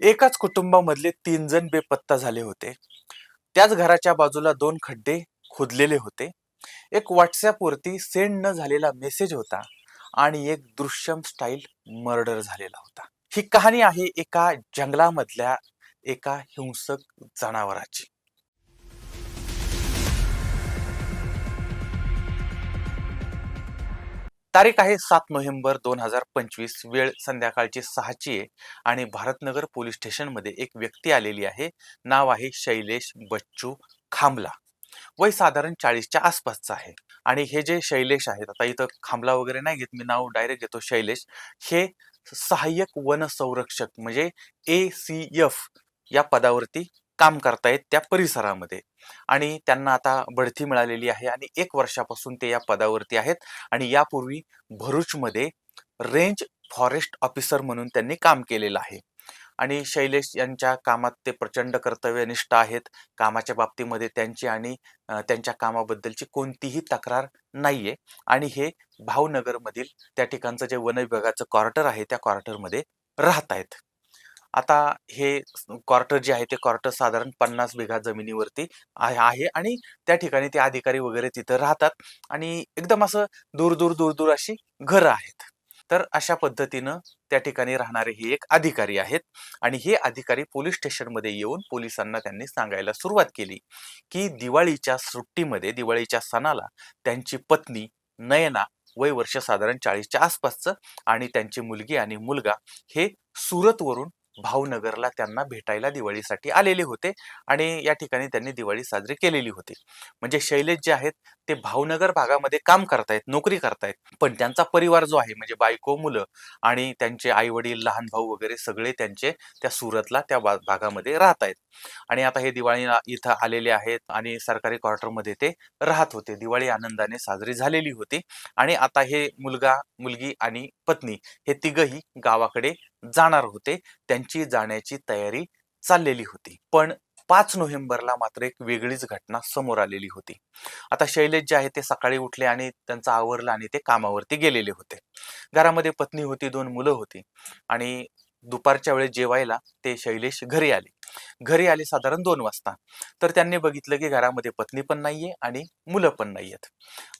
एकाच कुटुंबामधले तीन जण बेपत्ता झाले होते. त्याच घराच्या बाजूला दोन खड्डे खोदलेले होते. एक व्हॉट्सॲपवरती सेंड न झालेला मेसेज होता आणि एक दृश्यम स्टाईल मर्डर झालेला होता. ही कहाणी आहे एका जंगलामधल्या एका हिंसक जनावराची. तारीख आहे सात नोव्हेंबर दोन हजार पंचवीस. वेळ संध्याकाळची सहाची आहे आणि भारतनगर पोलीस स्टेशनमध्ये एक व्यक्ती आलेली आहे. नाव आहे शैलेश बच्चू खांबला. वय साधारण चाळीसच्या आसपासचं आहे. आणि हे जे शैलेश आहेत आता इथं खांबला वगैरे नाही घेत मी नाव डायरेक्ट घेतो शैलेश. हे सहाय्यक वन संरक्षक म्हणजे ए सी एफ या पदावरती काम करतायत त्या परिसरामध्ये. आणि त्यांना आता बढती मिळालेली आहे आणि एक वर्षापासून ते या पदावरती आहेत आणि यापूर्वी भरूचमध्ये रेंज फॉरेस्ट ऑफिसर म्हणून त्यांनी काम केलेलं आहे. आणि शैलेश यांच्या कामात ते प्रचंड कर्तव्यनिष्ठ आहेत. कामाच्या बाबतीमध्ये त्यांची आणि त्यांच्या कामाबद्दलची कोणतीही तक्रार नाहीये. आणि हे भावनगरमधील त्या ठिकाणचं जे वन विभागाचं क्वार्टर आहे त्या क्वार्टरमध्ये राहत आहेत आता हे क्वार्टर जे आहे ते क्वार्टर साधारण पन्नास बिघा जमिनीवरती आहे आणि त्या ठिकाणी ते अधिकारी वगैरे तिथं राहतात आणि एकदम असं दूर दूर दूर दूर अशी घरं आहेत. तर अशा पद्धतीनं त्या ठिकाणी राहणारे हे एक अधिकारी आहेत आणि हे अधिकारी पोलीस स्टेशनमध्ये येऊन पोलिसांना त्यांनी सांगायला सुरुवात केली की दिवाळीच्या सुट्टीमध्ये दिवाळीच्या सणाला त्यांची पत्नी नयना वय वर्ष साधारण चाळीसच्या आसपासचं आणि त्यांची मुलगी आणि मुलगा हे सुरतवरून भावनगरला त्यांना भेटायला दिवाळीसाठी आलेले होते आणि या ठिकाणी त्यांनी दिवाळी साजरी केलेली होती. म्हणजे शैलेश जे आहेत ते भावनगर भागामध्ये काम करतायत नोकरी करतायत. पण त्यांचा परिवार जो आहे म्हणजे बायको मुलं आणि त्यांचे आई वडील लहान भाऊ वगैरे सगळे त्यांचे त्या सुरतला त्या भा- भागामध्ये राहत आहेत आणि आता हे दिवाळी इथं आलेले आहेत आणि सरकारी क्वार्टरमध्ये ते राहत होते. दिवाळी आनंदाने साजरी झालेली होती. आणि आता हे मुलगा मुलगी आणि पत्नी हे तिघही गावाकडे जाणार होते त्यांची जाण्याची तयारी चाललेली होती. पण पाच नोव्हेंबरला मात्र एक वेगळीच घटना समोर आलेली होती. आता शैलेश जे आहे ते सकाळी उठले आणि त्यांचं आवरला आणि ते कामावरती गेलेले होते. घरामध्ये पत्नी होती दोन मुलं होती आणि दुपारच्या वेळेस जेवायला ते शैलेश घरी आले. घरी आले साधारण दोन वाजता. तर त्यांनी बघितलं की घरामध्ये पत्नी पण नाहीये आणि मुलं पण नाहीयेत.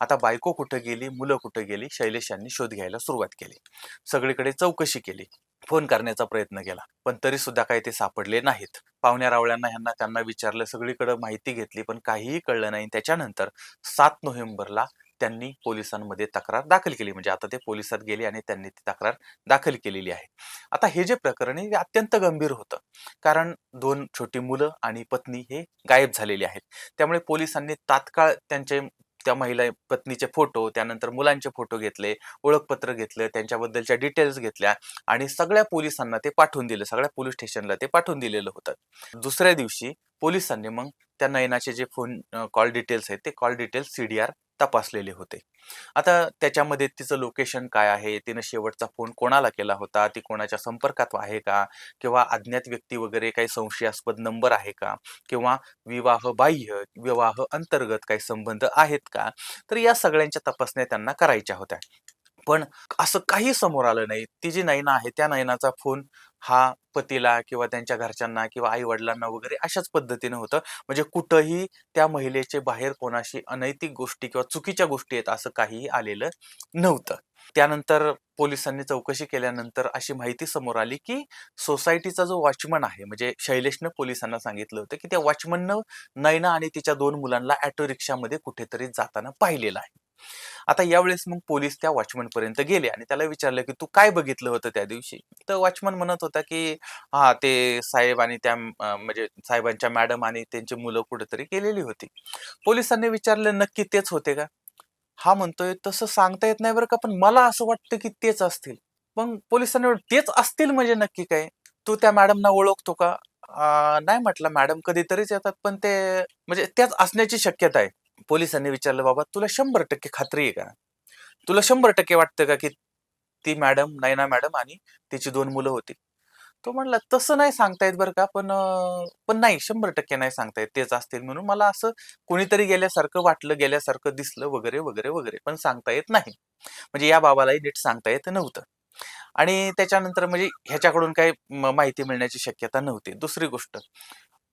आता बायको कुठं गेली मुलं कुठं गेली शैलेश यांनी शोध घ्यायला सुरुवात केली. सगळीकडे चौकशी केली. फोन करण्याचा प्रयत्न केला पण तरी सुद्धा काही ते सापडले नाहीत. पाहुण्या रावळ्यांना ह्यांना त्यांना विचारलं सगळीकडे माहिती घेतली पण काहीही कळलं नाही. त्याच्यानंतर सात नोव्हेंबरला त्यांनी पोलिसांमध्ये तक्रार दाखल केली. म्हणजे आता ते पोलिसात गेले आणि त्यांनी ती तक्रार दाखल केलेली आहे. आता हे जे प्रकरण आहे अत्यंत गंभीर होतं. कारण दोन छोटी मुलं आणि पत्नी हे गायब झालेले आहेत. त्यामुळे पोलिसांनी तात्काळ त्यांचे त्या महिला पत्नीचे फोटो त्यानंतर मुलांचे फोटो घेतले ओळखपत्र घेतलं त्यांच्याबद्दलच्या डिटेल्स घेतल्या आणि सगळ्या पोलिसांना ते पाठवून दिलं. सगळ्या पोलीस स्टेशनला ते पाठवून दिलेलं होतं. दुसऱ्या दिवशी पोलिसांनी मग त्या नयनाचे जे फोन कॉल डिटेल्स आहेत ते call details C D R तपासलेले होते. आता त्याच्यामध्ये तिचं लोकेशन काय आहे? तिनं शेवटचा फोन कोणाला केला होता? ती कोणाच्या संपर्कात आहे का? किंवा अज्ञात व्यक्ती वगैरे काही संशयास्पद नंबर आहे का? किंवा विवाह बाह्य विवाह अंतर्गत काही संबंध आहेत का? तर या सगळ्यांच्या तपासण्या त्यांना करायच्या होत्या. पण असं काही समोर आलं नाही. ती जी नयना आहे त्या नयनाचा फोन हा पतीला किंवा त्यांच्या घरच्यांना किंवा आई वडिलांना वगैरे अशाच पद्धतीने होतं. म्हणजे कुठंही त्या महिलेचे बाहेर कोणाशी अनैतिक गोष्टी किंवा चुकीच्या गोष्टी आहेत असं काहीही आलेलं नव्हतं. त्यानंतर पोलिसांनी चौकशी केल्यानंतर अशी माहिती समोर आली की सोसायटीचा जो वॉचमन आहे म्हणजे शैलेशनं पोलिसांना सांगितलं होतं की त्या वॉचमननं नैना आणि तिच्या दोन मुलांना ऑटो रिक्षामध्ये कुठेतरी जाताना पाहिलेलं आहे. आता यावेळेस मग पोलीस त्या वॉचमन पर्यंत गेले आणि त्याला विचारलं की तू काय बघितलं होतं त्या दिवशी? तर वॉचमन म्हणत होता की हा ते साहेब आणि त्या म्हणजे साहेबांच्या मॅडम आणि त्यांची मुलं कुठेतरी गेलेली होती. पोलिसांनी विचारलं नक्की तेच होते का? हा म्हणतोय तसं सांगता येत नाही बरं का पण मला असं वाटतं की तेच असतील. मग पोलिसांनी तेच असतील म्हणजे नक्की काय? तू त्या मॅडमना ओळखतो का? नाही म्हटलं मॅडम कधीतरीच येतात पण ते म्हणजे त्याच असण्याची शक्यता आहे. पोलिसांनी विचारलं बाबा तुला शंभर टक्के खात्री आहे का? तुला शंभर टक्के वाटतं का की ती मॅडम नयना मॅडम आणि तिची दोन मुलं होती? तो म्हणला तसं नाही सांगता येत बरं का पण पण नाही शंभर टक्के नाही सांगता येत तेच असतील म्हणून मला असं कोणीतरी गेल्यासारखं वाटलं गेल्यासारखं दिसलं वगैरे वगैरे वगैरे पण सांगता येत नाही. म्हणजे या बाबालाही नीट सांगता येत नव्हतं. आणि त्याच्यानंतर म्हणजे ह्याच्याकडून काही माहिती मिळण्याची शक्यता नव्हती. दुसरी गोष्ट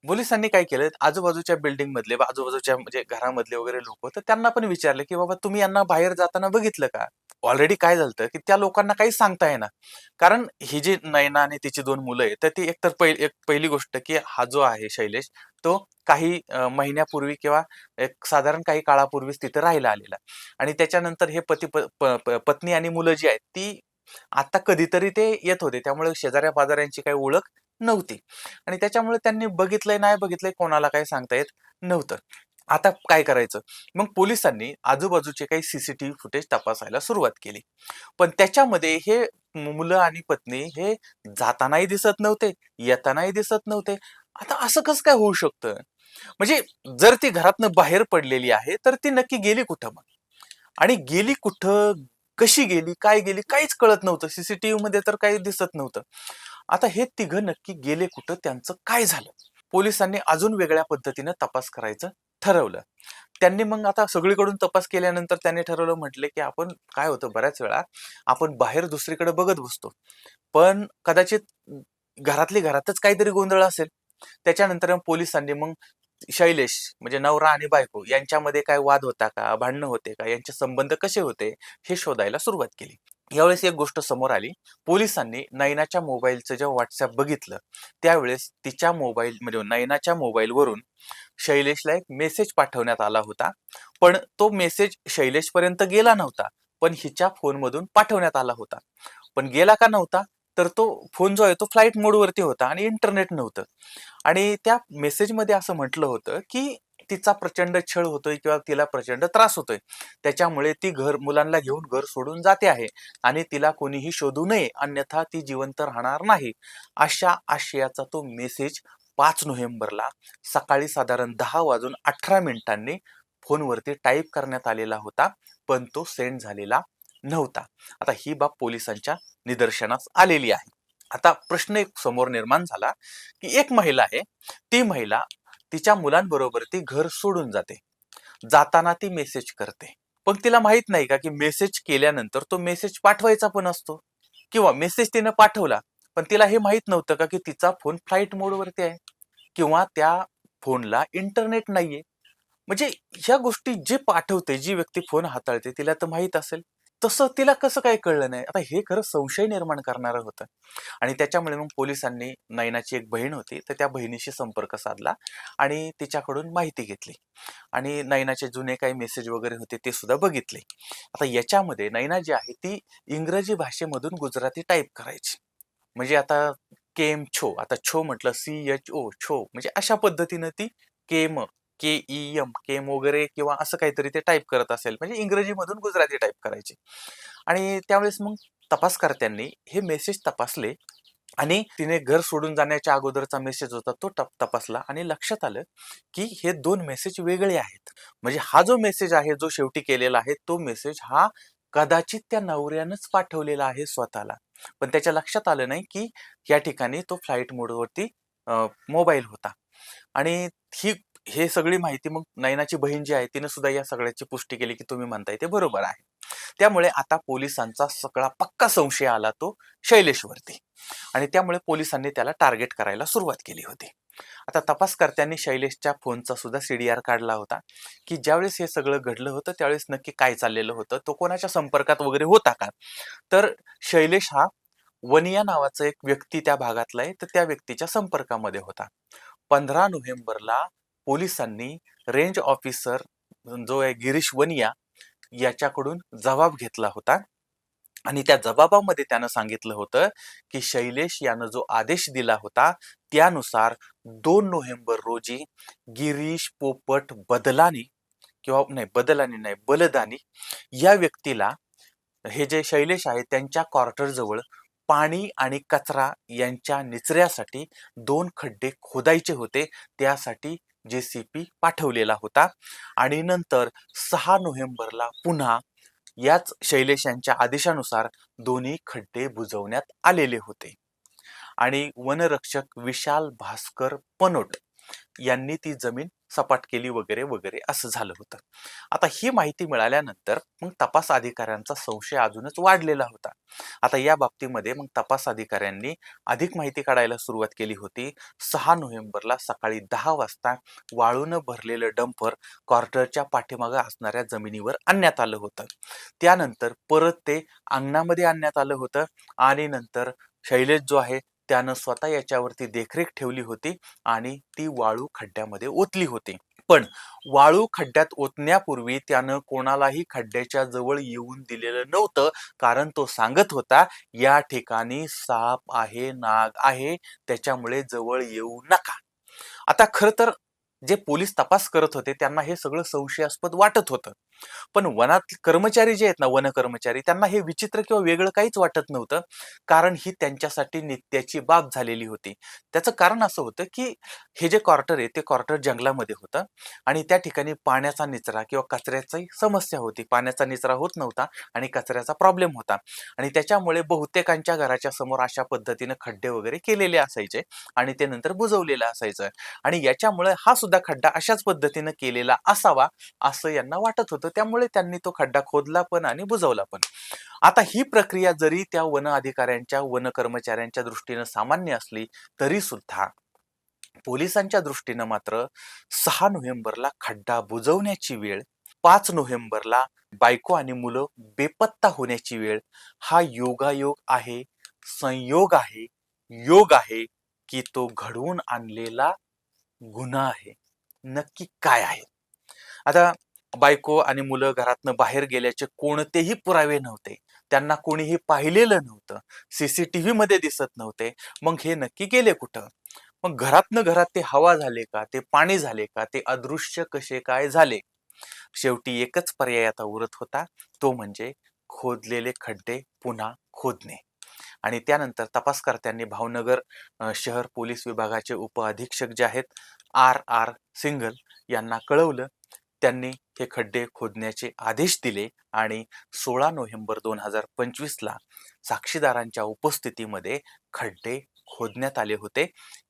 पोलिसांनी काय केलं? आजूबाजूच्या बिल्डिंग मधले आजूबाजूच्या म्हणजे घरामधले वगैरे लोक तर त्यांना पण विचारले की बाबा तुम्ही यांना बाहेर जाताना बघितलं का? ऑलरेडी काय झालं की त्या लोकांना काही सांगता येणार कारण ही जी नयना आणि तिची दोन मुलं आहेत तर ती एकतर पहिली एक पहिली गोष्ट की हा जो आहे शैलेश तो काही महिन्यापूर्वी किंवा एक साधारण काही काळापूर्वीच तिथे राहायला आलेला. आणि त्याच्यानंतर हे पती प- पत्नी आणि मुलं जी आहेत ती आता कधीतरी ते येत होते. त्यामुळे शेजाऱ्या पाजाऱ्यांची काही ओळख नव्हती. आणि त्याच्यामुळे त्यांनी बघितलंय नाही बघितलंय कोणाला काही सांगता येत नव्हतं. आता काय करायचं? मग पोलिसांनी आजूबाजूचे काही सीसीटीव्ही फुटेज तपासायला सुरुवात केली. पण त्याच्यामध्ये हे मुलं आणि पत्नी हे जातानाही दिसत नव्हते येतानाही दिसत नव्हते. आता असं कसं काय होऊ शकतं? म्हणजे जर ती घरातनं बाहेर पडलेली आहे तर ती नक्की गेली कुठं मग? आणि गेली कुठं कशी गेली काय गेली काहीच कळत नव्हतं. सीसीटीव्ही मध्ये तर काही दिसत नव्हतं. आता हे तिघं नक्की गेले कुठं? त्यांचं काय झालं? पोलिसांनी अजून वेगळ्या पद्धतीनं तपास करायचं ठरवलं. त्यांनी मग आता सगळीकडून तपास केल्यानंतर त्यांनी ठरवलं म्हटले की आपण काय होतं बऱ्याच वेळा आपण बाहेर दुसरीकडे बघत बसतो. पण कदाचित घरातली घरातच काहीतरी गोंधळ असेल. त्याच्यानंतर मग पोलिसांनी मग शैलेश म्हणजे नवरा आणि बायको यांच्यामध्ये काय वाद होता का? भांडणं होते का? यांचे संबंध कसे होते? हे शोधायला सुरुवात केली. यावेळेस एक गोष्ट समोर आली. पोलिसांनी नयनाच्या मोबाईलचं जेव्हा व्हॉट्सअप बघितलं त्यावेळेस तिच्या मोबाईल म्हणजे नयनाच्या मोबाईलवरून शैलेशला एक मेसेज पाठवण्यात आला होता. पण तो मेसेज शैलेशपर्यंत गेला नव्हता पण हिच्या फोनमधून पाठवण्यात आला होता. पण गेला का नव्हता तर तो फोन जो आहे तो फ्लाईट मोडवरती होता आणि इंटरनेट नव्हतं. आणि त्या मेसेजमध्ये असं म्हटलं होतं की तिचा प्रचंड छळ होतोय किंवा तिला प्रचंड त्रास होतोय. त्याच्यामुळे ती घर मुलांना घेऊन घर सोडून जाते आहे आणि तिला कोणीही शोधू नये अन्यथा ती जिवंत राहणार नाही. अशा आशयाचा तो मेसेज पाच नोव्हेंबरला सकाळी साधारण दहा वाजून अठरा मिनिटांनी फोनवरती टाईप करण्यात आलेला होता पण तो सेंड झालेला नव्हता. आता ही बाब पोलिसांच्या निदर्शनास आलेली आहे. आता प्रश्न एक समोर निर्माण झाला की एक महिला आहे ती महिला तिच्या मुलांबरोबर ती घर सोडून जाते. जाताना ती मेसेज करते. पण तिला माहीत नाही का की मेसेज केल्यानंतर तो मेसेज पाठवायचा पण असतो. किंवा मेसेज तिनं पाठवला पण तिला हे माहीत नव्हतं का की तिचा फोन फ्लाईट मोडवरती आहे? किंवा त्या फोनला इंटरनेट नाहीये? म्हणजे ह्या गोष्टी जे पाठवते जी व्यक्ती फोन हाताळते तिला तर माहीत असेल. तसं तिला कसं काय कळलं नाही. आता हे खरं संशय निर्माण करणारं होतं. आणि त्याच्यामुळे मग पोलिसांनी नयनाची एक बहीण होती तर त्या बहिणीशी संपर्क साधला आणि तिच्याकडून माहिती घेतली. आणि नयनाचे जुने काही मेसेज वगैरे होते ते सुद्धा बघितले. आता याच्यामध्ये नयना जी आहे ती इंग्रजी भाषेमधून गुजराती टाईप करायची. म्हणजे आता केम छो आता छो म्हटलं सी एच ओ छो म्हणजे अशा पद्धतीनं ती केम के ई एम केम वगैरे किंवा असं काहीतरी ते टाईप करत असेल. म्हणजे इंग्रजीमधून गुजराती टाईप करायचे. आणि त्यावेळेस मग तपासकर्त्यांनी हे मेसेज तपासले आणि तिने घर सोडून जाण्याच्या अगोदरचा मेसेज होता तो टप तपासला आणि लक्षात आलं की हे दोन मेसेज वेगळे आहेत. म्हणजे हा जो मेसेज आहे जो शेवटी केलेला आहे तो मेसेज हा कदाचित त्या नवऱ्यानंच पाठवलेला आहे स्वतःला. पण त्याच्या लक्षात आलं नाही की या ठिकाणी तो फ्लाईट मोडवरती मोबाईल होता. आणि ही हे सगळी माहिती मग नयनाची बहीण जी आहे तिने सुद्धा या सगळ्याची पुष्टी केली की तुम्ही म्हणताय ते बरोबर आहे. त्यामुळे आता पोलिसांचा सगळा पक्का संशय आला तो शैलेशवरती. आणि त्यामुळे पोलिसांनी त्याला टार्गेट करायला सुरुवात केली होती. आता तपासकर्त्यांनी शैलेशच्या फोनचा सुद्धा सीडीआर काढला होता की ज्यावेळेस हे सगळं घडलं होतं त्यावेळेस नक्की काय चाललेलं होतं तो कोणाच्या संपर्कात वगैरे होता का? तर शैलेश हा वनिया नावाचा एक व्यक्ती त्या भागातला आहे तर त्या व्यक्तीच्या संपर्कामध्ये होता. पंधरा नोव्हेंबरला पोलिसांनी रेंज ऑफिसर जो आहे गिरीश वनिया याच्याकडून जबाब घेतला होता. आणि त्या जबाबामध्ये त्यानं सांगितलं होतं की शैलेश यानं जो आदेश दिला होता त्यानुसार दोन नोव्हेंबर रोजी गिरीश पोपट बदलानी किंवा नाही बदलानी नाही बलदानी या व्यक्तीला हे जे शैलेश आहे त्यांच्या क्वार्टरजवळ पाणी आणि कचरा यांच्या निचऱ्यासाठी दोन खड्डे खोदायचे होते. त्यासाठी जे सी पी पाठवलेला होता. आणि नंतर सहा नोव्हेंबरला पुन्हा याच शैलेश यांच्या आदेशानुसार दोन्ही खड्डे बुजवण्यात आलेले होते. आणि वनरक्षक विशाल भास्कर पनोट यांनी ती जमीन सपाट केली वगैरे वगैरे असं झालं होतं. आता ही माहिती मिळाल्यानंतर मग तपास अधिकाऱ्यांचा संशय अजूनच वाढलेला होता. आता या बाबतीमध्ये मग तपास अधिकाऱ्यांनी अधिक माहिती काढायला सुरुवात केली होती. सहा नोव्हेंबरला सकाळी दहा वाजता वाळूनं भरलेलं डंपर क्वार्टरच्या पाठीमागं असणाऱ्या जमिनीवर आणण्यात आलं होतं. त्यानंतर परत ते अंगणामध्ये आणण्यात आलं होतं आणि नंतर शैलेश जो आहे त्यानं स्वतः याच्यावरती देखरेख ठेवली होती आणि ती वाळू खड्ड्यामध्ये ओतली होती. पण वाळू खड्ड्यात ओतण्यापूर्वी त्यानं कोणालाही खड्ड्याच्या जवळ येऊन दिलेलं नव्हतं कारण तो सांगत होता या ठिकाणी साप आहे नाग आहे त्याच्यामुळे जवळ येऊ नका. आता खरं तर जे पोलीस तपास करत होते त्यांना हे सगळं संशयास्पद वाटत होतं. पण वनात कर्मचारी जे आहेत ना वन कर्मचारी त्यांना हे विचित्र किंवा वेगळं काहीच वाटत नव्हतं. कारण ही त्यांच्यासाठी नित्याची बाब झालेली होती. त्याचं कारण असं होतं की हे जे क्वार्टर आहे ते क्वार्टर जंगलामध्ये होतं आणि त्या ठिकाणी पाण्याचा निचरा किंवा कचऱ्याची समस्या होती. पाण्याचा निचरा होत नव्हता आणि कचऱ्याचा प्रॉब्लेम होता. आणि त्याच्यामुळे बहुतेकांच्या घराच्या समोर अशा पद्धतीनं खड्डे वगैरे केलेले असायचे आणि ते नंतर बुजवलेलं असायचं. आणि याच्यामुळे हा सुद्धा खड्डा अशाच पद्धतीनं केलेला असावा असं यांना वाटत होतं. त्यामुळे त्यांनी तो खड्डा खोदला पण आणि बुजवला पण. आता ही प्रक्रिया जरी त्या वन अधिकाऱ्यांच्या वन कर्मचाऱ्यांच्या दृष्टीनं सामान्य असली तरी सुद्धा पोलिसांच्या दृष्टीनं मात्र सहा नोव्हेंबरला खड्डा बुजवण्याची वेळ पाच नोव्हेंबरला बायको आणि मुलं बेपत्ता होण्याची वेळ हा योगायोग आहे संयोग आहे योग आहे की तो घडवून आणलेला गुन्हा आहे. नक्की काय आहे? आता बायको आणि मुलं घरातनं बाहेर गेल्याचे कोणतेही पुरावे नव्हते. त्यांना कोणीही पाहिलेलं नव्हतं. सीसीटीव्ही मध्ये दिसत नव्हते. मग हे नक्की गेले कुठं? मग घरातनं घरात ते हवा झाले का? ते पाणी झाले का? ते अदृश्य कसे काय झाले? शेवटी एकच पर्याय आता उरत होता. तो म्हणजे खोदलेले खड्डे पुन्हा खोदणे. आणि त्यानंतर तपासकर्त्यांनी भावनगर शहर पोलीस विभागाचे उप अधीक्षक जे आहेत आर आर सिंगल यांना कळवलं त्यांनी हे खड्डे खोदण्याचे आदेश दिले आणि सोळा नोव्हेंबर दोन हजार पंचवीसला साक्षीदारांच्या उपस्थितीमध्ये खड्डे खोदण्यात आले होते.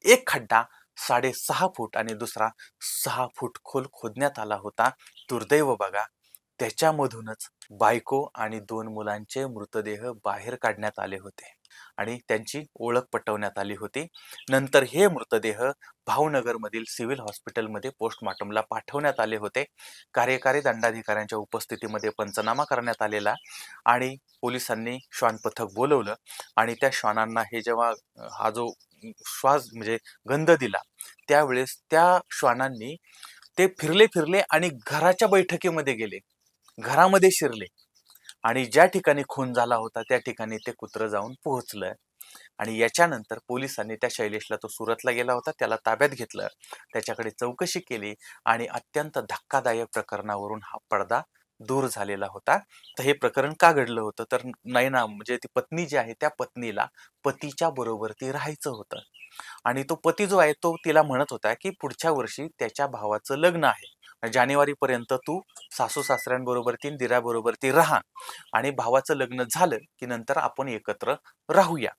एक खड्डा साडेसहा फूट आणि दुसरा सहा फूट खोल खोदण्यात आला होता. दुर्दैव बघा त्याच्यामधूनच बायको आणि दोन मुलांचे मृतदेह बाहेर काढण्यात आले होते. आणि त्यांची ओळख पटवण्यात आली होती. नंतर हे मृतदेह भावनगरमधील सिव्हिल हॉस्पिटलमध्ये पोस्टमॉर्टमला पाठवण्यात आले होते. कार्यकारी दंडाधिकाऱ्यांच्या उपस्थितीमध्ये पंचनामा करण्यात आलेला आणि पोलिसांनी श्वान पथक बोलवलं आणि त्या श्वानांना हे जेव्हा हा जो श्वास म्हणजे गंध दिला त्यावेळेस त्या श्वानांनी ते फिरले फिरले आणि घराच्या बैठकीमध्ये गेले. घरामध्ये शिरले. आणि ज्या ठिकाणी खून झाला होता त्या ठिकाणी ते कुत्रं जाऊन पोहोचलं आणि याच्यानंतर पोलिसांनी त्या शैलेशला तो सुरतला गेला होता त्याला ताब्यात घेतलं त्याच्याकडे चौकशी केली आणि अत्यंत धक्कादायक प्रकरणावरून हा पडदा दूर झालेला होता. तर हे प्रकरण का घडलं होतं? तर नैना म्हणजे ती पत्नी जी आहे त्या पत्नीला पतीच्या बरोबर ती राहायचं होतं. आणि तो पती जो आहे तो तिला म्हणत होता की पुढच्या वर्षी त्याच्या भावाचं लग्न आहे. जानेवारीपर्यंत तू सासू सासऱ्यांबरोबर ती दिराबरोबर ती राहा. आणि भावाचं लग्न झालं की नंतर आपण एकत्र राहूया.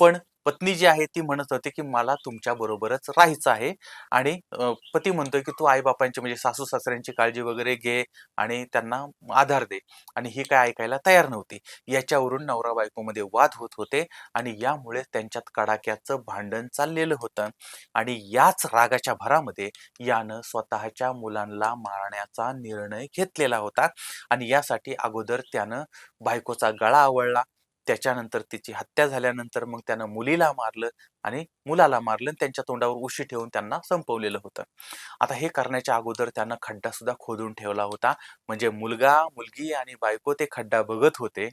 पण पत्नी जी आहे ती म्हणत होती की मला तुमच्या बरोबरच राहायचं आहे. आणि पती म्हणतोय की तू आईबापांची म्हणजे सासू सासऱ्यांची काळजी वगैरे घे आणि त्यांना आधार दे. आणि ही काय ऐकायला तयार नव्हती. याच्यावरून नवरा बायकोमध्ये वाद होत होते आणि यामुळे त्यांच्यात कडाक्याचं भांडण चाललेलं होतं. आणि याच रागाच्या भरामध्ये यानं स्वतःच्या मुलांना मारण्याचा निर्णय घेतलेला होता. आणि यासाठी अगोदर त्यानं बायकोचा गळा आवळला. त्याच्यानंतर तिची हत्या झाल्यानंतर मग त्यानं मुलीला मारलं आणि मुलाला मारलं आणि त्यांच्या तोंडावर उशी ठेवून त्यांना संपवलेलं होतं. आता हे करण्याच्या अगोदर त्यानं खड्डा सुद्धा खोदून ठेवला होता. म्हणजे मुलगा मुलगी आणि बायको ते खड्डा बघत होते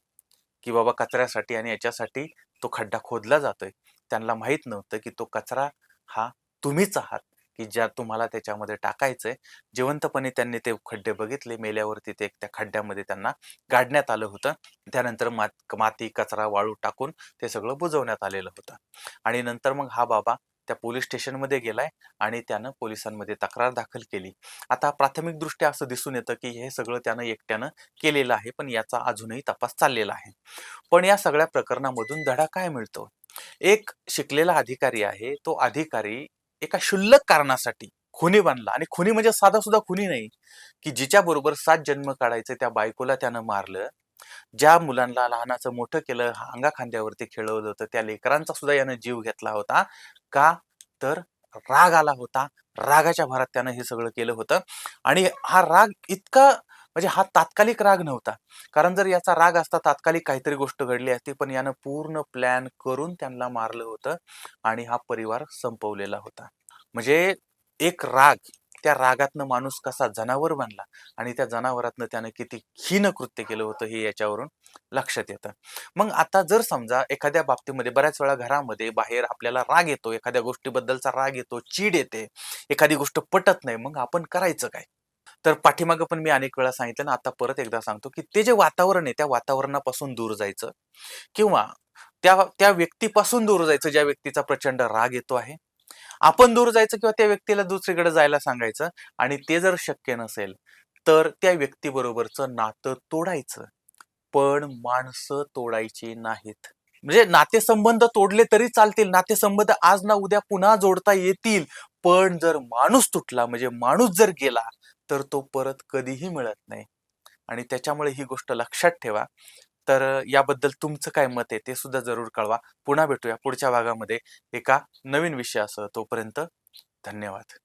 की बाबा कचऱ्यासाठी आणि याच्यासाठी तो खड्डा खोदला जातोय. त्यांना माहीत नव्हतं की तो कचरा हा तुम्हीच आहात. की ज्या तुम्हाला त्याच्यामध्ये टाकायचंय. जिवंतपणे त्यांनी ते खड्डे बघितले. मेल्यावरती ते त्या खड्ड्यामध्ये त्यांना गाडण्यात आलं होतं. त्यानंतर मात माती कचरा वाळू टाकून ते सगळं बुजवण्यात आलेलं होतं. आणि नंतर मग हा बाबा त्या पोलीस स्टेशनमध्ये गेलाय आणि त्यानं पोलिसांमध्ये तक्रार दाखल केली. आता प्राथमिकदृष्ट्या असं दिसून येतं की हे सगळं त्यानं एकट्यानं केलेलं आहे पण याचा अजूनही तपास चाललेला आहे. पण या सगळ्या प्रकरणामधून धडा काय मिळतो? एक शिकलेला अधिकारी आहे. तो अधिकारी एका क्षुल्लक कारणासाठी खुनी बनला. आणि खुनी म्हणजे साधा सुद्धा खुनी नाही की जिच्या बरोबर सात जन्म काढायचे त्या बायकोला त्यानं मारलं. ज्या मुलांना लहानाचं मोठं केलं अंगा खांद्यावरती खेळवलं होतं त्या लेकरांचा सुद्धा यानं जीव घेतला होता. का? तर राग आला होता. रागाच्या भरात त्यानं हे सगळं केलं होतं. आणि हा राग इतका म्हणजे हा तात्कालिक राग नव्हता. कारण जर याचा राग असता तात्कालिक काहीतरी गोष्ट घडली असती पण यानं पूर्ण प्लॅन करून त्यांना मारलं होतं आणि हा परिवार संपवलेला होता. म्हणजे एक राग त्या रागातनं माणूस कसा जनावर बनला आणि त्या जनावरातनं त्यानं किती हीन कृत्य केलं होतं हे याच्यावरून लक्षात येतं. मग आता जर समजा एखाद्या बाबतीमध्ये बऱ्याच वेळा घरामध्ये बाहेर आपल्याला राग येतो एखाद्या गोष्टीबद्दलचा राग येतो चीड येते एखादी गोष्ट पटत नाही मग आपण करायचं काय? तर पाठीमागं पण मी अनेक वेळा सांगितलं ना आता परत एकदा सांगतो की ते जे वातावरण आहे त्या वातावरणापासून दूर जायचं. किंवा त्या त्या व्यक्तीपासून दूर जायचं ज्या व्यक्तीचा प्रचंड राग येतो आहे. आपण दूर जायचं किंवा त्या व्यक्तीला दुसरीकडे जायला सांगायचं आणि ते जर शक्य नसेल तर त्या व्यक्तीबरोबरचं नातं तोडायचं. पण माणसं तोडायची नाहीत. म्हणजे नातेसंबंध तोडले तरी चालतील नातेसंबंध आज ना उद्या पुन्हा जोडता येतील. पण जर माणूस तुटला म्हणजे माणूस जर गेला तर तो परत कधीही मिळत नाही. आणि त्याच्यामुळे ही गोष्ट लक्षात ठेवा. तर याबद्दल तुमचं काय मत आहे ते सुद्धा जरूर कळवा. पुन्हा भेटूया पुढच्या भागामध्ये एका नवीन विषयासह. तोपर्यंत धन्यवाद.